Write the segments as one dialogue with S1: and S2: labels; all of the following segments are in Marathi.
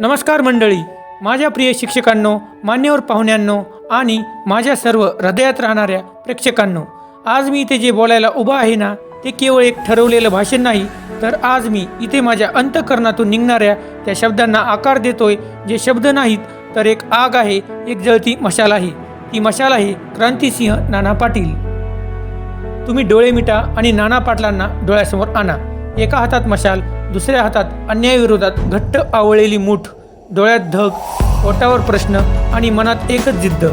S1: नमस्कार मंडळी. माझ्या प्रिय शिक्षकांनो मान्यवर पाहुण्यांनो आणि माझ्या सर्व हृदयात राहणाऱ्या प्रेक्षकांनो आज मी इथे जे बोलायला उभा आहे ना ते केवळ एक ठरवलेलं भाषण नाही तर आज मी इथे माझ्या अंतकरणातून निघणाऱ्या त्या शब्दांना आकार देतोय जे शब्द नाहीत तर एक आग आहे एक जळती मशाल आहे. ती मशाल आहे क्रांतिसिंह नाना पाटील. तुम्ही डोळे मिटा आणि नाना पाटलांना डोळ्यासमोर आणा. एका हातात मशाल दुसऱ्या हातात अन्यायाविरोधात घट्ट आवळलेली मूठ डोळ्यात धग पोटावर प्रश्न आणि मनात एकच जिद्द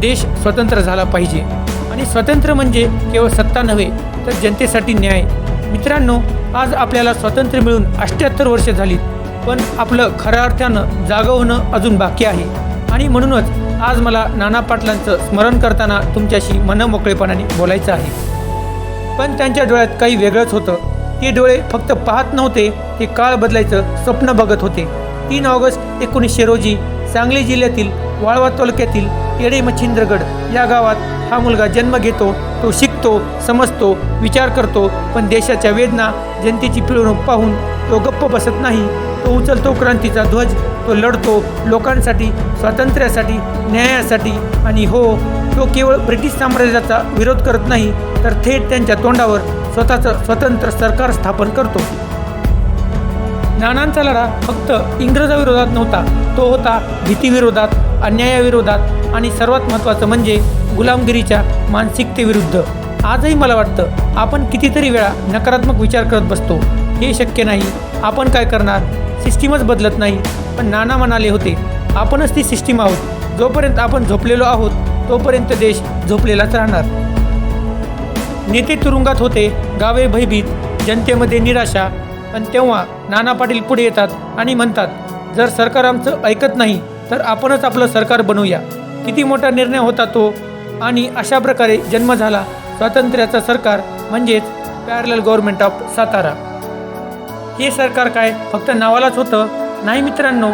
S1: देश स्वतंत्र झाला पाहिजे. आणि स्वतंत्र म्हणजे केवळ सत्ता नव्हे तर जनतेसाठी न्याय. मित्रांनो आज आपल्याला स्वातंत्र्य मिळून अष्ट्याहत्तर वर्ष झाली पण आपलं खऱ्या अर्थानं जागं होणं अजून बाकी आहे. आणि म्हणूनच आज मला नाना पाटलांचं स्मरण करताना तुमच्याशी मनमोकळेपणाने बोलायचं आहे. पण त्यांच्या डोळ्यात काही वेगळंच होतं. ते डोळे फक्त पाहत नव्हते ते काळ बदलायचं स्वप्न बघत होते. तीन ऑगस्ट एकोणीसशे रोजी सांगली जिल्ह्यातील वाळवा तालुक्यातील येडे मच्छिंद्रगड या गावात हा मुलगा जन्म घेतो तो शिकतो समजतो विचार करतो पण देशाच्या वेदना जनतेची पिळवणूक पाहून तो गप्प बसत नाही. तो उचलतो क्रांतीचा ध्वज तो लढतो लोकांसाठी स्वातंत्र्यासाठी न्यायासाठी आणि हो तो केवळ ब्रिटिश साम्राज्याचा विरोध करत नाही तर थेट त्यांच्या तोंडावर स्वतःचं स्वतंत्र सरकार स्थापन करतो. नानांचा लढा फक्त इंग्रजाविरोधात नव्हता तो होता भीतीविरोधात अन्यायाविरोधात आणि सर्वात महत्त्वाचं म्हणजे गुलामगिरीच्या मानसिकतेविरुद्ध. आजही मला वाटतं आपण कितीतरी वेळा नकारात्मक विचार करत बसतो. हे शक्य नाही. आपण काय करणार? सिस्टीमच बदलत नाही. पण नाना म्हणाले होते आपणच ती सिस्टीम आहोत. जोपर्यंत आपण झोपलेलो आहोत तोपर्यंत देश झोपलेलाच राहणार. नेते तुरुंगात होते गावे भयभीत जनतेमध्ये निराशा. पण तेव्हा नाना पाटील पुढे येतात आणि म्हणतात जर सरकार आमचं ऐकत नाही तर आपणच आपलं सरकार बनवूया किती मोठा निर्णय होता तो. आणि अशा प्रकारे जन्म झाला स्वातंत्र्याचं सरकार म्हणजेच पॅरल गव्हर्नमेंट ऑफ सातारा. हे सरकार काय फक्त नावालाच होतं? नाही मित्रांनो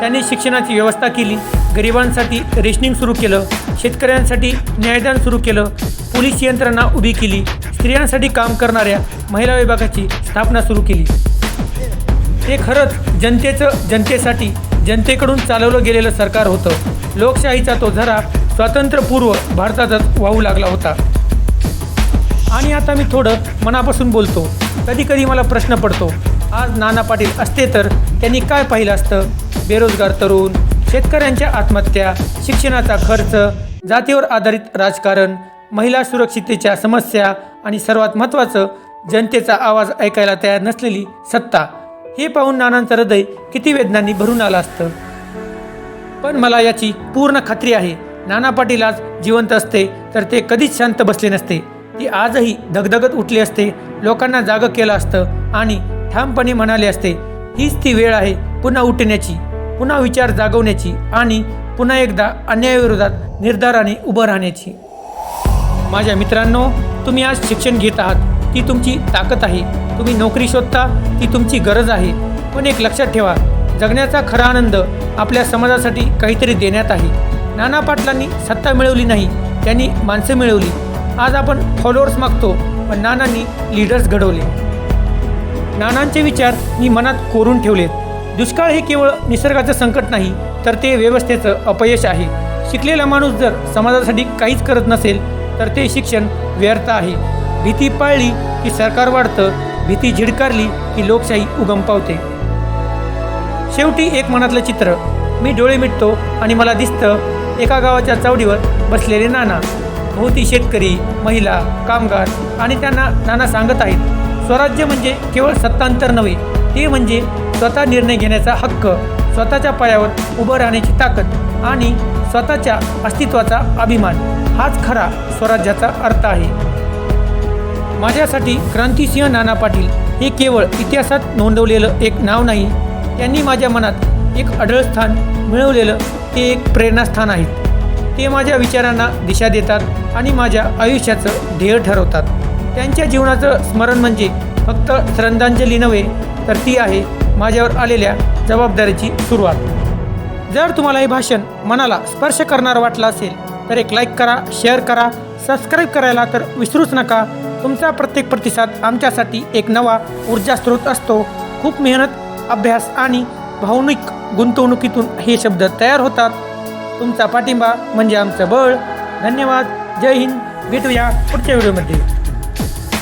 S1: त्यांनी शिक्षणाची व्यवस्था केली गरिबांसाठी रेशनिंग सुरू केलं शेतकऱ्यांसाठी न्यायदान सुरू केलं. पोलीस यंत्रणा उभी केली. स्त्रियांसाठी काम करणाऱ्या महिला विभागाची स्थापना सुरू केली. हे खरंच जनतेचं जनतेसाठी जनतेकडून चालवलं गेलेलं सरकार होतं. लोकशाहीचा तो झरा स्वातंत्र्यपूर्व भारतातच वाहू लागला होता. आणि आता मी थोडं मनापासून बोलतो. कधी कधी मला प्रश्न पडतो आज नाना पाटील असते तर त्यांनी काय पाहिलं असतं? बेरोजगार तरुण शेतकऱ्यांच्या आत्महत्या शिक्षणाचा खर्च जातीवर आधारित राजकारण महिला सुरक्षिततेच्या समस्या आणि सर्वात महत्त्वाचं जनतेचा आवाज ऐकायला तयार नसलेली सत्ता. हे पाहून नानांचं हृदय किती वेदनांनी भरून आलं असतं. पण मला याची पूर्ण खात्री आहे. नाना पाटील आज जिवंत असते तर ते कधीच शांत बसले नसते. ती आजही धगधगत उठले असते लोकांना जागं केलं असतं आणि ठामपणे म्हणाले असते हीच ती वेळ आहे पुन्हा उठण्याची पुन्हा विचार जागवण्याची आणि पुन्हा एकदा अन्यायाविरोधात निर्धाराने उभं राहण्याची. माझ्या मित्रांनो तुम्ही आज शिक्षण घेत आहात. ती तुमची ताकद आहे. तुम्ही नोकरी शोधता ती तुमची गरज आहे. पण एक लक्षात ठेवा जगण्याचा खरा आनंद आपल्या समाजासाठी काहीतरी देण्यात आहे. नाना पाटलांनी सत्ता मिळवली नाही त्यांनी माणसं मिळवली. आज आपण फॉलोअर्स मागतो पण नानांनी लीडर्स घडवले. नानांचे विचार मी मनात कोरून ठेवलेत. दुष्काळ हे केवळ निसर्गाचं संकट नाही तर ते व्यवस्थेचं अपयश आहे. शिकलेला माणूस जर समाजासाठी काहीच करत नसेल तर ते शिक्षण व्यर्थ आहे. भीती पाळली की सरकार वाढतं भीती झिडकारली की लोकशाही उगम पावते. शेवटी एक मनातलं चित्र. मी डोळे मिटतो आणि मला दिसतं एका गावाच्या चावडीवर बसलेले नाना. भोवती शेतकरी महिला कामगार आणि त्यांना नाना सांगत आहेत. स्वराज्य म्हणजे केवळ सत्तांतर नव्हे ते म्हणजे स्वतः निर्णय घेण्याचा हक्क. स्वतःच्या पायावर उभं राहण्याची ताकद आणि स्वतःच्या अस्तित्वाचा अभिमान हाच खरा स्वराज्याचा अर्थ आहे. माझ्यासाठी क्रांतिसिंह नाना पाटील हे केवळ इतिहासात नोंदवलेलं एक नाव नाही त्यांनी माझ्या मनात एक अढळ स्थान मिळवलेलं ते एक प्रेरणास्थान आहे. ते माझ्या विचारांना दिशा देतात आणि माझ्या आयुष्याचं ध्येय ठरवतात. त्यांच्या जीवनाचं स्मरण म्हणजे फक्त श्रद्धांजली नव्हे तर ती आहे माझ्यावर आलेल्या जबाबदारीची सुरुवात. जर तुम्हाला हे भाषण मनाला स्पर्श करणारं वाटलं असेल तर एक लाईक करा शेअर करा सबस्क्राईब करायला तर विसरूच नका. तुमचा प्रत्येक प्रतिसाद आमच्यासाठी एक नवा ऊर्जा स्रोत असतो. खूप मेहनत अभ्यास आणि भावनिक गुंतवणुकीतून हे शब्द तयार होतात. तुमचा पाठिंबा म्हणजे आमचं बळ. धन्यवाद. जय हिंद. भेटूया पुढच्या व्हिडिओमध्ये.